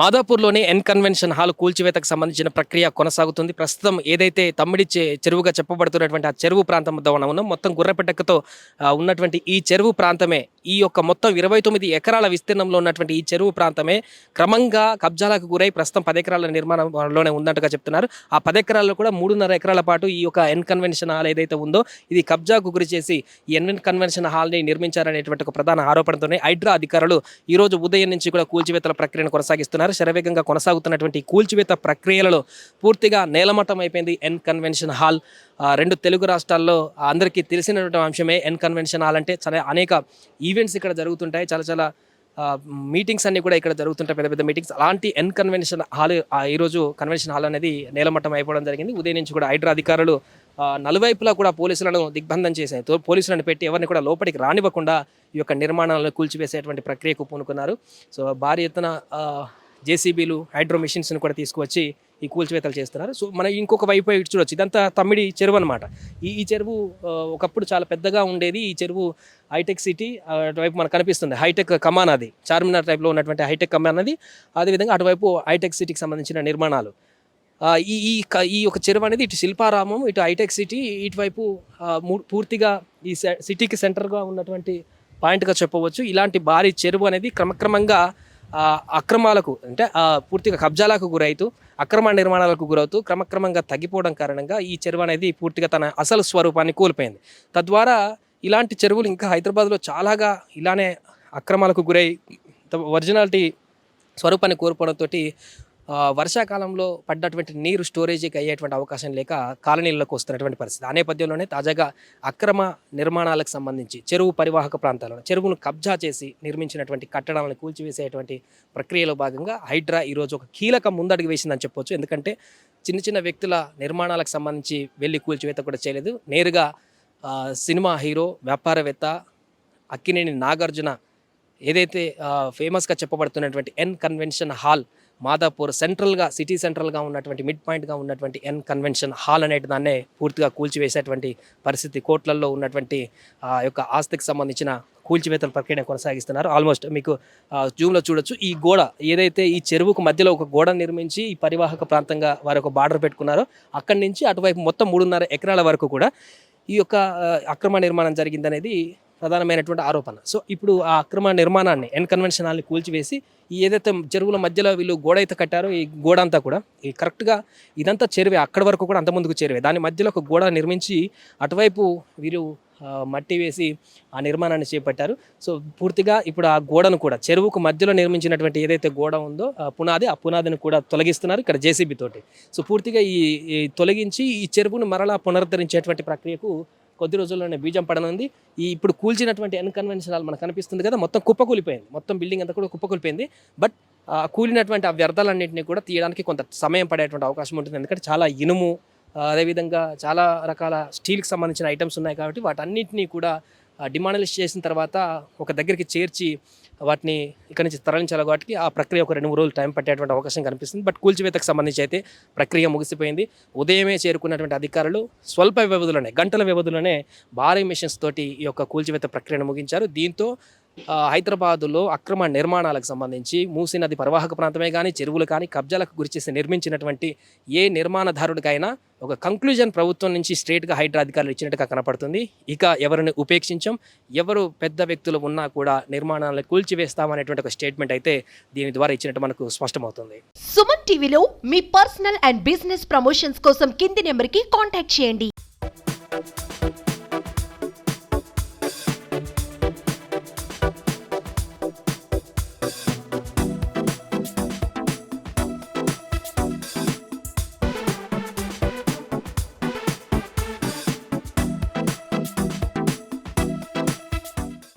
మాదాపూర్లోని N convention hall కూల్చివేతకు సంబంధించిన ప్రక్రియ కొనసాగుతుంది. ప్రస్తుతం ఏదైతే తమ్మిడి చెరువుగా చెప్పబడుతున్నటువంటి ఆ చెరువు ప్రాంతం వద్ద మనం ఉన్నాం మొత్తం గుర్రపెట్టకతో ఉన్నటువంటి ఈ చెరువు ప్రాంతమే ఈ యొక్క మొత్తం ఇరవై తొమ్మిది ఎకరాల విస్తీర్ణంలో ఉన్నటువంటి ఈ చెరువు ప్రాంతమే క్రమంగా కబ్జాలకు గురై ప్రస్తుతం పది ఎకరాల నిర్మాణంలోనే ఉన్నట్టుగా చెప్తున్నారు. ఆ పది ఎకరాల్లో కూడా మూడున్నర ఎకరాల పాటు ఈ యొక్క ఎన్ కన్వెన్షన్ హాల్ ఏదైతే ఉందో ఇది కబ్జాకు గురి చేసి ఈ ఎన్ కన్వెన్షన్ హాల్ని నిర్మించారనేటువంటి ఒక ప్రధాన ఆరోపణతోనే హైడ్రా అధికారులు ఈ రోజు ఉదయం నుంచి కూడా కూల్చివేతల ప్రక్రియను కొనసాగిస్తున్నారు. శరవేగంగా కొనసాగుతున్నటువంటి కూల్చివేత ప్రక్రియలలో పూర్తిగా నేలమట్టం అయిపోయింది ఎన్ కన్వెన్షన్ హాల్. రెండు తెలుగు రాష్ట్రాల్లో అందరికీ తెలిసినటువంటి అంశమే ఎన్ కన్వెన్షన్ హాల్ అంటే చాలా అనేక ఈవెంట్స్ ఇక్కడ జరుగుతుంటాయి. చాలా చాలా మీటింగ్స్ అన్నీ కూడా ఇక్కడ జరుగుతుంటాయి. పెద్ద పెద్ద మీటింగ్స్ అలాంటి ఎన్ కన్వెన్షన్ హాల్ ఆ, ఈరోజు కన్వెన్షన్ హాల్ అనేది నేలమట్టం అయిపోవడం జరిగింది. ఉదయం నుంచి కూడా హైడ్రా అధికారులు నలువైపులా కూడా పోలీసులను దిగ్బంధం చేశారు. పోలీసులను పెట్టి ఎవరిని కూడా లోపలికి రానివ్వకుండా ఈ యొక్క నిర్మాణాలను కూల్చివేసేటువంటి ప్రక్రియకు పూనుకున్నారు. సో భారీ ఎత్తున జేసీబీలు హైడ్రో మిషన్స్ని కూడా తీసుకువచ్చి ఈ కూల్చివేతలు చేస్తున్నారు. సో మన ఇంకొక వైపు ఇటు చూడొచ్చు. ఇదంతా తమ్మిడి చెరువు అనమాట ఈ ఈ చెరువు ఒకప్పుడు చాలా పెద్దగా ఉండేది ఈ చెరువు హైటెక్ సిటీ. అటువైపు మనకు కనిపిస్తుంది హైటెక్ కమాన్ అది. చార్మినార్ టైప్లో ఉన్నటువంటి హైటెక్ కమాన్ అది. అదేవిధంగా అటువైపు హైటెక్ సిటీకి సంబంధించిన నిర్మాణాలు. ఈ ఈ క- ఈ యొక్క చెరువు అనేది ఇటు శిల్పారామం ఇటు హైటెక్ సిటీ ఇటువైపు మూ- పూర్తిగా ఈ సిటీకి సెంటర్గా ఉన్నటువంటి పాయింట్గా చెప్పవచ్చు. ఇలాంటి భారీ చెరువు అనేది క్రమక్రమంగా అక్రమాలకు అంటే పూర్తిగా కబ్జాలకు గురైతూ అక్రమ నిర్మాణాలకు గురవుతూ క్రమక్రమంగా తగ్గిపోవడం కారణంగా ఈ చెరువు అనేది పూర్తిగా తన అసలు స్వరూపాన్ని కోల్పోయింది. తద్వారా ఇలాంటి చెరువులు ఇంకా హైదరాబాద్లో చాలాగా ఇలానే అక్రమాలకు గురై ఒరిజినాలిటీ స్వరూపాన్ని కోల్పోవడంతో వర్షాకాలంలో పడ్డటువంటి నీరు స్టోరేజీకి అయ్యేటువంటి అవకాశం లేక కాలనీలకు వస్తున్నటువంటి పరిస్థితి. ఆ నేపథ్యంలోనే తాజాగా అక్రమ నిర్మాణాలకు సంబంధించి చెరువు పరివాహక ప్రాంతాలను చెరువును కబ్జా చేసి నిర్మించినటువంటి కట్టడాలను కూల్చివేసేటువంటి ప్రక్రియలో భాగంగా హైడ్రా ఈరోజు ఒక కీలక ముందడుగు వేసిందని చెప్పొచ్చు. ఎందుకంటే చిన్న చిన్న వ్యక్తుల నిర్మాణాలకు సంబంధించి వెళ్ళి కూల్చివేత కూడా చేయలేదు. నేరుగా సినిమా హీరో వ్యాపారవేత్త అక్కినేని నాగార్జున ఏదైతే ఫేమస్గా చెప్పబడుతున్నటువంటి ఎన్ కన్వెన్షన్ హాల్ మాదాపూర్ సెంట్రల్గా సిటీ సెంట్రల్గా ఉన్నటువంటి మిడ్ పాయింట్గా ఉన్నటువంటి ఎన్ కన్వెన్షన్ హాల్ అనేటి దాన్నే పూర్తిగా కూల్చివేసేటువంటి పరిస్థితి కోట్లల్లో ఉన్నటువంటి ఆ యొక్క ఆస్తికి సంబంధించిన కూల్చివేతల ప్రక్రియ కొనసాగిస్తున్నారు. ఆల్మోస్ట్ మీకు జూమ్లో చూడొచ్చు. ఈ గోడ ఏదైతే ఈ చెరువుకు మధ్యలో ఒక గోడ నిర్మించి ఈ పరివాహక ప్రాంతంగా వారు ఒక బార్డర్ పెట్టుకున్నారో అక్కడి నుంచి అటువైపు మొత్తం మూడున్నర ఎకరాల వరకు కూడా ఈ యొక్క అక్రమ నిర్మాణం జరిగిందనేది ప్రధానమైనటువంటి ఆరోపణ. సో ఇప్పుడు ఆ అక్రమ నిర్మాణాన్ని ఎన్ కన్వెన్షన్ కూల్చివేసి ఈ ఏదైతే చెరువుల మధ్యలో వీళ్ళు గోడ అయితే కట్టారో ఈ గోడ అంతా కూడా ఈ కరెక్ట్గా ఇదంతా చెరువే అక్కడి వరకు కూడా అంత ముందుకు చెరువే. దాని మధ్యలో ఒక గోడ నిర్మించి అటువైపు వీరు మట్టి వేసి ఆ నిర్మాణాన్ని చేపట్టారు. సో పూర్తిగా ఇప్పుడు ఆ గోడను కూడా చెరువుకు మధ్యలో నిర్మించినటువంటి ఏదైతే గోడ ఉందో ఆ పునాది ఆ పునాదిని కూడా తొలగిస్తున్నారు ఇక్కడ జేసీబీ తోటి. సో పూర్తిగా ఈ తొలగించి ఈ చెరువును మరలా పునరుద్ధరించేటువంటి ప్రక్రియకు కొద్ది రోజుల్లోనే బీజం పడనుంది. ఈ ఇప్పుడు కూల్చినటువంటి అన్కన్వెన్షనల్ మనకు కనిపిస్తుంది కదా మొత్తం కుప్పకూలిపోయింది. మొత్తం బిల్డింగ్ అంతా కూడా కుప్పకూలిపోయింది. బట్ కూలినటువంటి ఆ వ్యర్థాలన్నింటినీ కూడా తీయడానికి కొంత సమయం పడేటువంటి అవకాశం ఉంటుంది. ఎందుకంటే చాలా ఇనుము అదేవిధంగా చాలా రకాల స్టీల్కి సంబంధించిన ఐటమ్స్ ఉన్నాయి కాబట్టి వాటన్నిటినీ కూడా డిమానలిస్ట్ చేసిన తర్వాత ఒక దగ్గరికి చేర్చి వాటిని ఇక్కడ నుంచి తరలించాలి కాబట్టి ఆ ప్రక్రియ ఒక రెండు మూడు రోజులు టైం పట్టేటువంటి అవకాశం కనిపిస్తుంది. బట్ కూల్చివేతకు సంబంధించి అయితే ప్రక్రియ ముగిసిపోయింది. ఉదయమే చేరుకున్నటువంటి అధికారులు స్వల్ప వ్యవధిలోనే గంటల వ్యవధిలోనే భారీ మిషన్స్ తోటి ఈ యొక్క కూల్చివేత ప్రక్రియను ముగించారు. దీంతో హైదరాబాదులో అక్రమ నిర్మాణాలకు సంబంధించి మూసీ నది పరివాహక ప్రాంతమే కానీ చెరువులు కానీ కబ్జాలకు గురిచేసి నిర్మించినటువంటి ఏ నిర్మాణదారుడికైనా ఒక కంక్లూజన్ ప్రభుత్వం నుంచి స్ట్రేట్గా హైడ్రా అధికారులు ఇచ్చినట్టుగా కనపడుతుంది. ఇక ఎవరిని ఉపేక్షించం? ఎవరు పెద్ద వ్యక్తులు ఉన్నా కూడా నిర్మాణాలను కూల్చివేస్తామనేటువంటి ఒక స్టేట్మెంట్ అయితే దీని ద్వారా ఇచ్చినట్టు మనకు స్పష్టమవుతుంది. సుమన్ టీవీలో మీ పర్సనల్ అండ్ బిజినెస్ ప్రమోషన్స్ కోసం కింది నెంబర్కి కాంటాక్ట్ చేయండి.